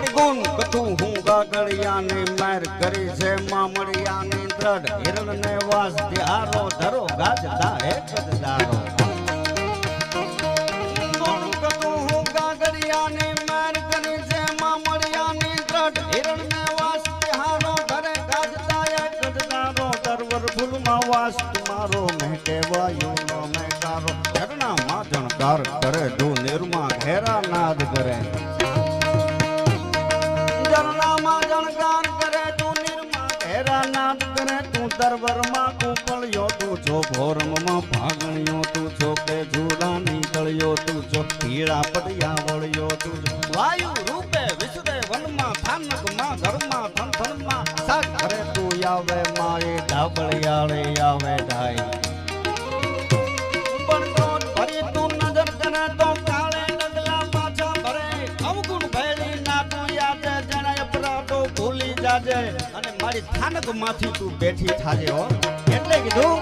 ગુણ કરી એક ગુણ કથું હું ગાગડિયાની માર કરી છે મામડિયાની દ્રઢ હિરણ ને વાસ હારો ધરે ગાજતા એક જ દારો દરવર ફૂલમાં વાસ મારો મેટે વાયુનો મેકારો ઝરણા માં જણકાર કરે જો નિર્મા ઘેરા નાદ કરે. ઘેરા નાદ કરે તું દરબારમાં કુકળ્યો તું છો ભોરમમાં ભાગણ્યો તું છો કે જુડાની તળિયો તું છો પીળા પડિયા વળ્યો તું છો વાયુ રૂપે વિસરે વનમાં થાનકમાં ઘરમાં થનથનમાં સાગ કરે તું આવે માએ ડાબળિયાળે આવે ઢાઈ. જાજે. અને મારી થાનકમાંથી તું બેઠી થાજે હો. એટલે કીધું